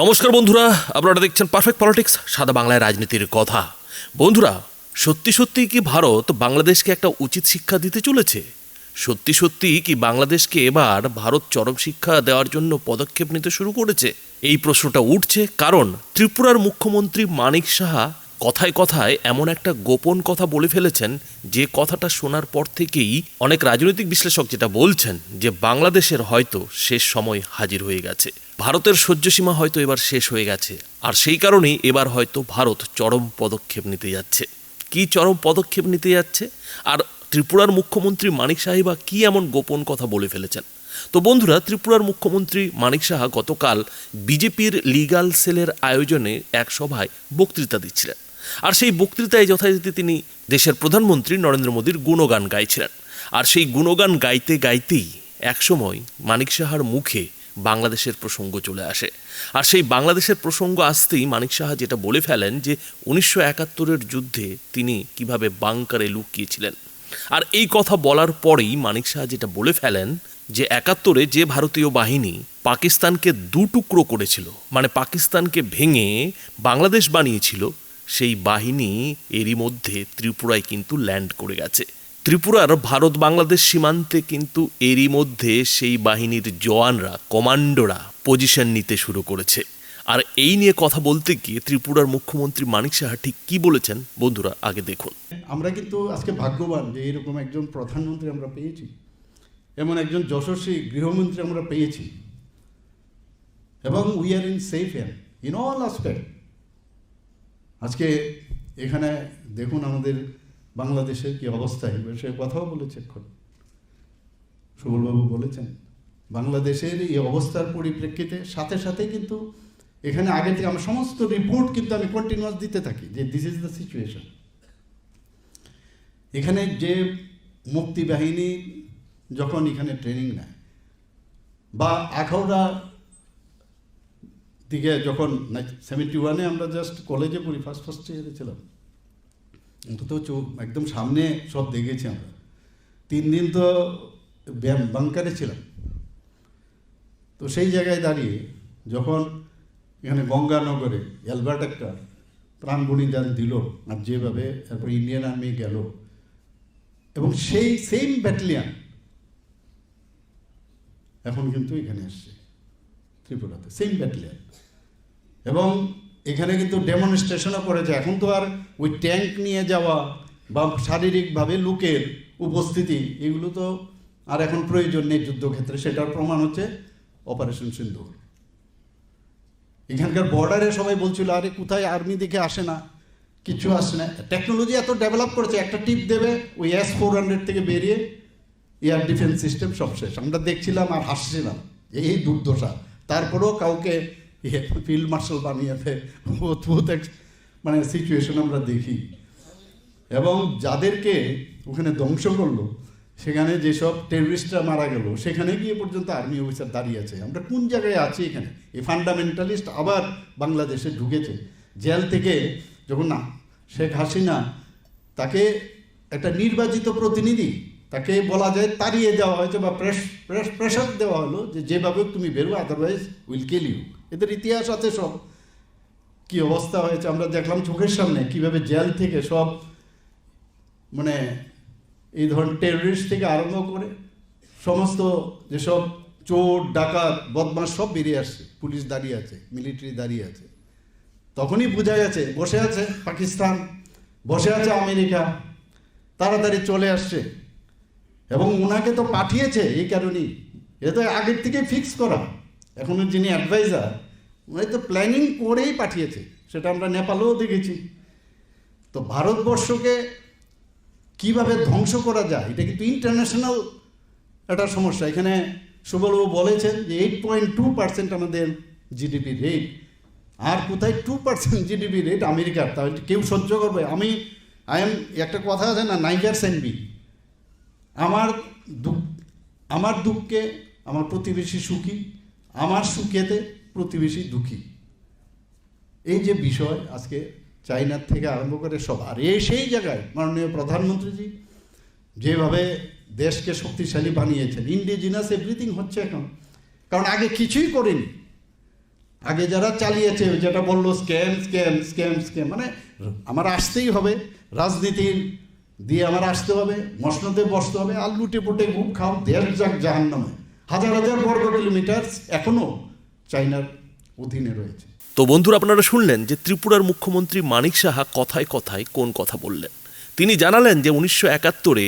নমস্কার বন্ধুরা, আপনারা দেখছেন পারফেক্ট পলিটিক্স সাদা বাংলায় রাজনীতির কথা। বন্ধুরা, সত্যি সত্যি কি ভারত বাংলাদেশকে একটা উচিত শিক্ষা দিতে চলেছে? সত্যি সত্যি কি বাংলাদেশকে এবার ভারত চরম শিক্ষা দেওয়ার জন্য পদক্ষেপ নিতে শুরু করেছে? এই প্রশ্নটা উঠছে কারণ ত্রিপুরার মুখ্যমন্ত্রী মানিক সাহা কথায় কথায় এমন একটা গোপন কথা বলে ফেলেছেন, যে কথাটা শোনার পর থেকেই অনেক রাজনৈতিক বিশ্লেষক যেটা বলছেন, যে বাংলাদেশের হয়তো শেষ সময় হাজির হয়ে গেছে। ভারতের সহ্যসীমা হয়তো এবার শেষ হয়ে গেছে। আর সেই কারণেই এবার হয়তো ভারত চরম পদক্ষেপ নিতে যাচ্ছে। কি চরম পদক্ষেপ নিতে যাচ্ছে? আর ত্রিপুরার মুখ্যমন্ত্রী মানিক সাহিবা কি এমন গোপন কথা বলে ফেলেছেন? তো বন্ধুরা, ত্রিপুরার মুখ্যমন্ত্রী মানিক সাহা গতকাল বিজেপির লিগাল সেলের আয়োজনে এক সভায় বক্তৃতা দিচ্ছিলেন। আর সেই বক্তৃতায় যথারীতি তিনি দেশের প্রধানমন্ত্রী নরেন্দ্র মোদীর গুণগান গাইছিলেন। আর সেই গুণগান গাইতে গাইতেই একসময় মানিক সাহার মুখে বাংলাদেশের প্রসঙ্গ চলে আসে। আর সেই বাংলাদেশের প্রসঙ্গ আসতেই মানিক সাহা যেটা বলে ফেলেন যে, উনিশশো একাত্তরের যুদ্ধে তিনি কীভাবে বাংকারে লুকিয়েছিলেন। আর এই কথা বলার পরেই মানিক সাহা যেটা বলে ফেলেন যে, একাত্তরে যে ভারতীয় বাহিনী পাকিস্তানকে দু টুকরো করেছিল মানে পাকিস্তানকে ভেঙে বাংলাদেশ বানিয়েছিল, সেই বাহিনী এরই মধ্যে ত্রিপুরায় কিন্তু ল্যান্ড করে গেছে। ত্রিপুরার ভারত বাংলাদেশ সীমান্তে কিন্তু এরই মধ্যে সেই বাহিনীর জওয়ানরা, কমান্ডোরা পজিশন নিতে শুরু করেছে। আর এই নিয়ে কথা বলতে গিয়ে ত্রিপুরার মুখ্যমন্ত্রী মানিক সাহা ঠিক কি বলেছেন বন্ধুরা আগে দেখুন। আমরা কিন্তু আজকে ভাগ্যবান যে এরকম একজন প্রধানমন্ত্রী আমরা পেয়েছি, এমন একজন যশস্বী গৃহমন্ত্রী আমরা পেয়েছি। এবং we are in safe in all aspect আজকে এখানে দেখুন আমাদের বাংলাদেশের কি অবস্থা? এই বিষয়ে কথাও বলেছে এখন। সুবলবাবু বলেছেন, বাংলাদেশের এই অবস্থার পরিপ্রেক্ষিতে সাথে সাথে কিন্তু এখানে আগে থেকে আমার সমস্ত রিপোর্ট কিন্তু আমি কন্টিনিউয়াস দিতে থাকি যে দিস ইজ দ্য সিচুয়েশন এখানে যে মুক্তি বাহিনী যখন এখানে ট্রেনিং নেয়, বা আখাউড়া দিকে যখন সেভেন্টি ওয়ানে আমরা জাস্ট কলেজে পড়ি ফার্স্ট ফার্স্ট ইয়ারে ছিলাম। অন্তত চোখ একদম সামনে সব দেখেছি আমরা। তিন দিন তো ব্যায়াম বাংকারে ছিলাম। তো সেই জায়গায় দাঁড়িয়ে যখন এখানে গঙ্গানগরে অ্যালবার্ট একটা প্রাণ বলিদান দিল আর যেভাবে তারপর ইন্ডিয়ান আর্মি গেল এবং সেই সেম ব্যাটালিয়ান এখন কিন্তু এখানে আসছে ত্রিপুরাতে, সেম ব্যাটালিয়ান। এবং এখানে কিন্তু ডেমনস্ট্রেশনও করেছে এখন তো আর ওই ট্যাঙ্ক নিয়ে যাওয়া বা শারীরিকভাবে লোকের উপস্থিতি, এগুলো তো আর এখন প্রয়োজন নেই যুদ্ধক্ষেত্রে। সেটার প্রমাণ হচ্ছে অপারেশন সিন্ধুর এখানকার বর্ডারে সবাই বলছিল, আরে, কোথায় আর্মি দেখে আসে না? কিছু আসে না। টেকনোলজি এত ডেভেলপ করেছে, একটা টিপ দেবে, ওই এস ফোর হান্ড্রেড থেকে বেরিয়ে এয়ার ডিফেন্স সিস্টেম সব শেষ। আমরা দেখছিলাম আর হাসছিলাম, এই দুর্দশা। তারপরেও কাউকে ফিল্ড মার্শাল বানিয়ে দেয় অদ্ভুত এক মানে সিচুয়েশন আমরা দেখি। এবং যাদেরকে ওখানে ধ্বংস করল, সেখানে যেসব টেররিস্টরা মারা গেল, সেখানে গিয়ে পর্যন্ত আর্মি অফিসার দাঁড়িয়ে আছে। আমরা কোন জায়গায় আছি এখানে? এই ফান্ডামেন্টালিস্ট আবার বাংলাদেশে ঢুকেছে। জেল থেকে যখন না, শেখ হাসিনা তাকে একটা নির্বাচিত প্রতিনিধি তাকে বলা যায় তাড়িয়ে দেওয়া হয়েছে বা প্রেস প্রেশার দেওয়া হলো যে যেভাবে তুমি বেরো আদারওয়াইজ উইল কিল ইউ এদের ইতিহাস আছে সব। কি অবস্থা হয়েছে? আমরা দেখলাম চোখের সামনে কীভাবে জেল থেকে সব মানে এই ধরনের টেররিস্ট থেকে আরম্ভ করে সমস্ত যেসব চোর, ডাকাত বদমাস সব বেরিয়ে আসছে। পুলিশ দাঁড়িয়ে আছে মিলিটারি দাঁড়িয়ে আছে। তখনই বোঝা গেছে, বসে আছে পাকিস্তান, বসে আছে আমেরিকা, তাড়াতাড়ি চলে আসছে। এবং ওনাকে তো পাঠিয়েছে এই কারণেই এ তো আগের থেকে ফিক্স করা। এখনও যিনি অ্যাডভাইজার উনি তো প্ল্যানিং করেই পাঠিয়েছে। সেটা আমরা নেপালেও দেখেছি। তো ভারতবর্ষকে কীভাবে ধ্বংস করা যায়, এটা কিন্তু ইন্টারন্যাশনাল একটা সমস্যা। এখানে সুবলবাবু বলেছেন যে এইট পয়েন্ট টু পার্সেন্ট আমাদের জিডিপি রেট আর কোথায় টু পার্সেন্ট জিডিপি রেট আমেরিকার। তাহলে কেউ সহ্য করবে। আমি আই এম একটা কথা আছে না নাইজার সেনবি আমার দুঃখ, আমার দুঃখে আমার প্রতিবেশী সুখী, আমার সুখেতে প্রতিবেশী দুঃখী। এই যে বিষয় আজকে চাইনার থেকে আরম্ভ করে সব, আর এই সেই জায়গায় মাননীয় প্রধানমন্ত্রীজি যেভাবে দেশকে শক্তিশালী বানিয়েছেন ইন্ডিজিনাস এভরিথিং হচ্ছে এখন। কারণ আগে কিছুই করেনি। আগে যারা চালিয়েছে, যেটা বলল স্ক্যাম স্ক্যাম স্ক্যাম স্ক্যাম মানে আমার আসতেই হবে। রাজনীতির দিয়ে আমার আসতে হবে, মসনদে বসতে হবে, আর লুটে পুটে গুপ খাও দেড় যাক জাহান নামে হাজার হাজার বর্গ কিলোমিটার এখনও চাইনার অধীনে রয়েছে। তো বন্ধুরা, আপনারা শুনলেন যে ত্রিপুরার মুখ্যমন্ত্রী মানিক সাহা কথায় কথায় কোন কথা বললেন। তিনি জানালেন যে উনিশশো একাত্তরে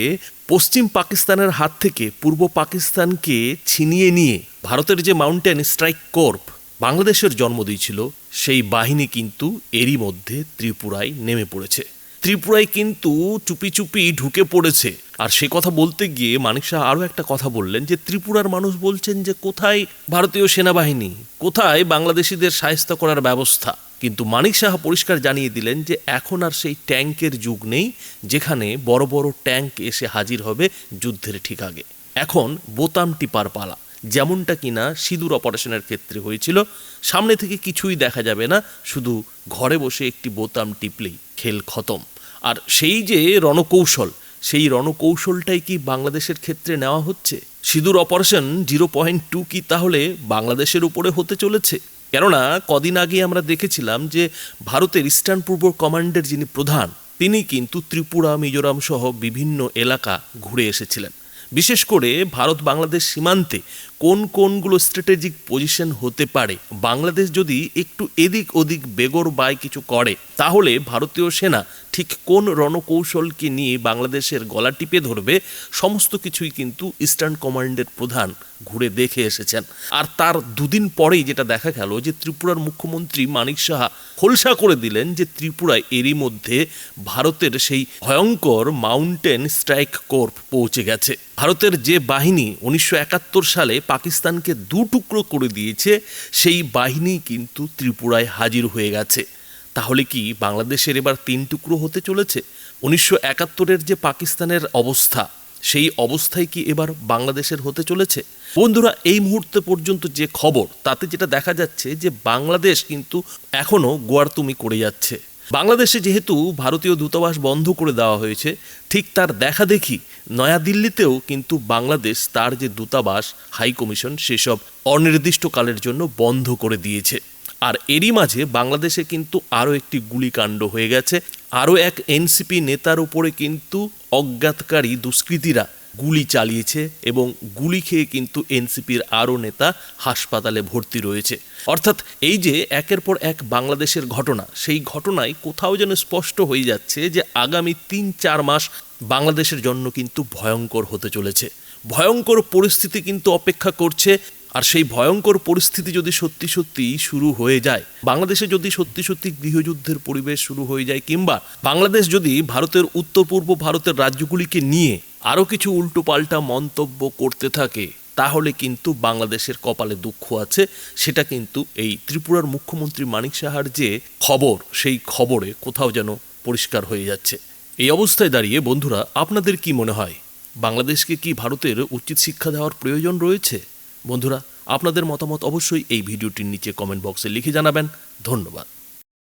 পশ্চিম পাকিস্তানের হাত থেকে পূর্ব পাকিস্তানকে ছিনিয়ে নিয়ে ভারতের যে মাউন্টেন স্ট্রাইক কর্প বাংলাদেশের জন্ম দিয়েছিল, সেই বাহিনী কিন্তু এরই মধ্যে ত্রিপুরায় নেমে পড়েছে। ত্রিপুরায় কিন্তু চুপি চুপি ঢুকে পড়েছে। আর সে কথা বলতে গিয়ে মানিক শাহ আরও একটা কথা বললেন যে, ত্রিপুরার মানুষ বলছেন যে, কোথায় ভারতীয় সেনাবাহিনী, কোথায় বাংলাদেশিদের সাহায্য করার ব্যবস্থা? কিন্তু মানিক সাহা পরিষ্কার জানিয়ে দিলেন যে, এখন আর সেই ট্যাঙ্কের যুগ নেই, যেখানে বড় বড় ট্যাঙ্ক এসে হাজির হবে যুদ্ধের ঠিক আগে। এখন বোতাম টিপার পালা, যেমনটা কিনা সিঁদুর অপারেশনের ক্ষেত্রে হয়েছিল, সামনে থেকে কিছুই দেখা যাবে না, শুধু ঘরে বসে একটি বোতাম টিপলেই। খেল খতম। আর সেই যে রণকৌশল, সেই রণকৌশলটাই কি বাংলাদেশের ক্ষেত্রে নেওয়া হচ্ছে? সিঁদুর অপারেশন জিরো পয়েন্ট টু কি তাহলে বাংলাদেশের উপরে হতে চলেছে? কেননা, কদিন আগে আমরা দেখেছিলাম যে ভারতের ইস্টার্ন পূর্ব কমান্ডের যিনি প্রধান, তিনি কিন্তু ত্রিপুরা, মিজোরাম সহ বিভিন্ন এলাকা ঘুরে এসেছিলেন। বিশেষ করে ভারত বাংলাদেশ সীমান্তে কোন কোনগুলো স্ট্র্যাটেজিক পজিশন হতে পারে? বাংলাদেশ যদি একটু এদিক ওদিক বেগর বাই কিছু করে, তাহলে ভারতীয় সেনা ঠিক কোন রণকৌশলকে নিয়ে বাংলাদেশের গলা টিপে ধরবে? সমস্ত কিছুই কিন্তু ইস্টার্ন কমান্ডের প্রধান ঘুরে দেখে এসেছেন। আর তার দুদিন পরেই যেটা দেখা গেল যে ত্রিপুরার মুখ্যমন্ত্রী মানিক সাহা খোলসা করে দিলেন যে ত্রিপুরায় এরই মধ্যে ভারতের সেই ভয়ঙ্কর মাউন্টেন স্ট্রাইক কোর্প পৌঁছে গেছে। ভারতের যে বাহিনী উনিশশো একাত্তর সালে পাকিস্তানকে দু টুকরো করে দিয়েছে, সেই বাহিনী কিন্তু ত্রিপুরায় হাজির হয়ে গেছে। তাহলে কি বাংলাদেশের এবার তিন টুকরো হতে চলেছে? উনিশশো একাত্তরের যে পাকিস্তানের অবস্থা, সেই অবস্থায় কি এবার বাংলাদেশের হতে চলেছে? বন্ধুরা, এই মুহূর্তে পর্যন্ত যে খবর, তাতে যেটা দেখা যাচ্ছে যে বাংলাদেশ কিন্তু এখনও গোয়ারতুমি করে যাচ্ছে। বাংলাদেশে যেহেতু ভারতীয় দূতাবাস বন্ধ করে দেওয়া হয়েছে, ঠিক তার দেখা দেখি নয়াদিল্লিতেও কিন্তু বাংলাদেশ তার যে দূতাবাস, হাই কমিশন, সেসব অনির্দিষ্টকালের জন্য বন্ধ করে দিয়েছে। আর এরই মাঝে বাংলাদেশে কিন্তু আরও একটি গুলিকাণ্ড হয়ে গেছে। আরও এক এনসিপি নেতার উপরে কিন্তু অজ্ঞাতকারী দুষ্কৃতীরা গুলি চালিয়েছে এবং গুলি খেয়ে কিন্তু এনসিপির আরও নেতা হাসপাতালে ভর্তি রয়েছে। অর্থাৎ এই যে একের পর এক বাংলাদেশের ঘটনা, সেই ঘটনায় কোথাও যেন স্পষ্ট হয়ে যাচ্ছে যে আগামী তিন চার মাস বাংলাদেশের জন্য কিন্তু ভয়ঙ্কর হতে চলেছে। ভয়ঙ্কর পরিস্থিতি কিন্তু অপেক্ষা করছে আর সেই ভয়ঙ্কর পরিস্থিতি যদি সত্যি সত্যি শুরু হয়ে যায়, বাংলাদেশে যদি সত্যি সত্যি গৃহযুদ্ধের পরিবেশ শুরু হয়ে যায় কিংবা বাংলাদেশ যদি ভারতের উত্তর পূর্ব ভারতের রাজ্যগুলিকে নিয়ে আরও কিছু উল্টোপাল্টা মন্তব্য করতে থাকে, তাহলে কিন্তু বাংলাদেশের কপালে দুঃখ আছে। সেটা কিন্তু এই ত্রিপুরার মুখ্যমন্ত্রী মানিক সাহার যে খবর, সেই খবরে কোথাও যেন পরিষ্কার হয়ে যাচ্ছে। এই অবস্থায় দাঁড়িয়ে বন্ধুরা, আপনাদের কি মনে হয়? বাংলাদেশকে কি ভারতের উচিত শিক্ষা দেওয়ার প্রয়োজন রয়েছে? বন্ধুরা, আপনাদের মতামত অবশ্যই এই ভিডিওটির নিচে কমেন্ট বক্সে লিখে জানাবেন। ধন্যবাদ।